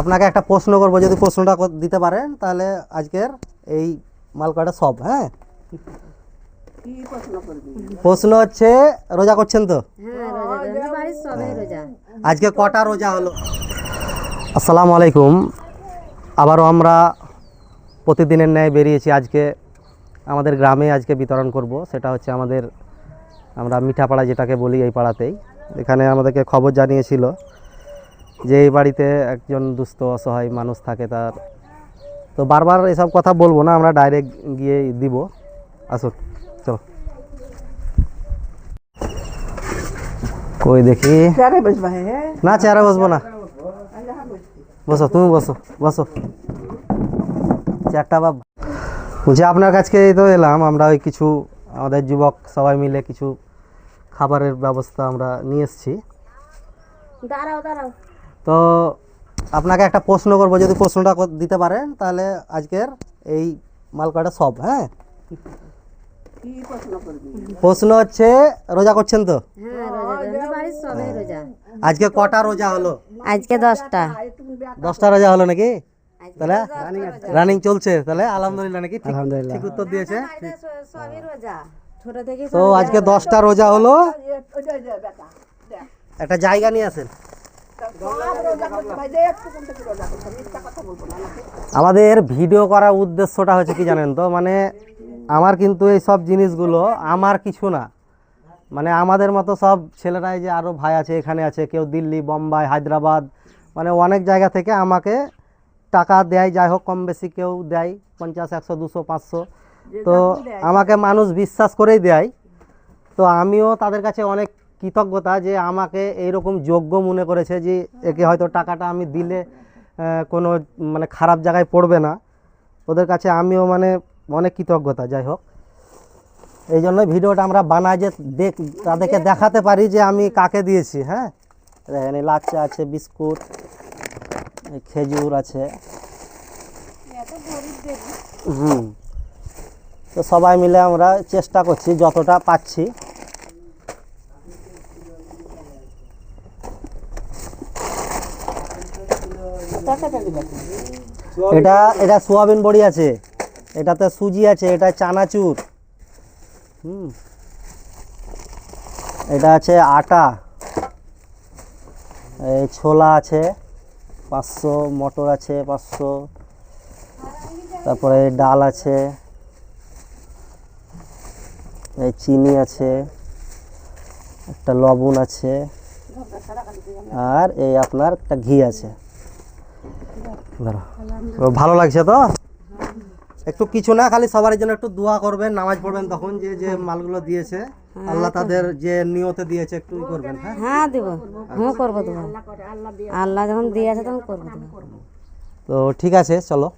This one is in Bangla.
আপনাকে একটা প্রশ্ন করব যদি প্রশ্নটা দিতে পারেন তাহলে আজকের এই মালকটা সব হ্যাঁ? প্রশ্ন হচ্ছে রোজা করছেন তো? হ্যাঁ আজকে কটা রোজা হলো? আসসালামু আলাইকুম। আবারও আমরা প্রতিদিনের ন্যায় বেরিয়েছি আজকে আমাদের গ্রামে আজকে বিতরণ করব। সেটা হচ্ছে আমাদের আমরা মিঠাপাড়া যেটাকে বলি এই পাড়াতেই। এখানে আমাদেরকে খবর জানিয়েছিল जे बाड़ी एक जन दुस्त असहाय मानुष था तो बार बार ये सब कथा बोलो ना डायरेक्ट गए दीब आसो चलो कोई सबा मिले किबार व्यवस्था नहीं তো আপনাকে একটা প্রশ্ন করব যদি প্রশ্নটা দিতে পারেন তাহলে আজকের এই মালকটা সব হ্যাঁ? প্রশ্ন হচ্ছে রোজা করছেন তো? হ্যাঁ রোজা আজকে কটা রোজা হলো? আজকে দশটা। দশটা রোজা হলো নাকি? তাহলে রানিং চলছে তাহলে আলহামদুলিল্লাহ নাকি আলহামদুলিল্লাহ। ঠিক উত্তর দিয়েছে? সবই রোজা। ছোট থেকে তো আজকে দশটা রোজা হলো? একটা জায়গা নিয়ে আসেন। আমাদের ভিডিও করার উদ্দেশ্যটা হচ্ছে কি জানেন তো? মানে আমার কিন্তু এই সব জিনিসগুলো আমার কিছু না। মানে আমাদের মতো সব ছেলেরাই যে আরও ভাই আছে এখানে আছে কেউ দিল্লি বোম্বাই হায়দ্রাবাদ মানে অনেক জায়গা থেকে আমাকে টাকা দেয় যাই হোক কম বেশি কেউ দেয় পঞ্চাশ একশো দুশো পাঁচশো। তো আমাকে মানুষ বিশ্বাস করেই দেয়। তো আমিও তাদের কাছে অনেক কৃতজ্ঞতা যে আমাকে এইরকম যোগ্য মনে করেছে যে একে হয়তো টাকাটা আমি দিলে কোনো মানে খারাপ জায়গায় পড়বে না। ওদের কাছে আমিও মানে অনেক কৃতজ্ঞতা, যাই হোক। এই জন্য ভিডিওটা আমরা বানাই যে দেখ, তাদেরকে দেখাতে পারি যে আমি কাকে দিয়েছি হ্যাঁ? এই লাচ্চা আছে, বিস্কুট খেজুর আছে। হুম। তো সবাই মিলে আমরা চেষ্টা করছি, যতটা পাচ্ছি। এটা এটা সোয়াবিন বড়ি আছে। এটাতে সুজি আছে, এটা চানাচুর। হুম। এটা আছে আটা। এই ছোলা আছে, পাঁচশো, মটর আছে পাঁচশো। তারপরে ডাল আছে। এই চিনি আছে। একটা লবণ আছে। আর এই আপনার একটা ঘি আছে। ভালো লাগছে তো? একটু কিছু না খালি সবার জন্য একটু দোয়া করবেন নামাজ পড়বেন তখন যে যে মালগুলো দিয়েছে আল্লাহ তাদের যে নিয়তে দিয়েছে একটু করবেন হ্যাঁ? হ্যাঁ দিব। হুম করব দেবো। আল্লাহ যখন দিয়েছে তখন করব তো ঠিক আছে চলো।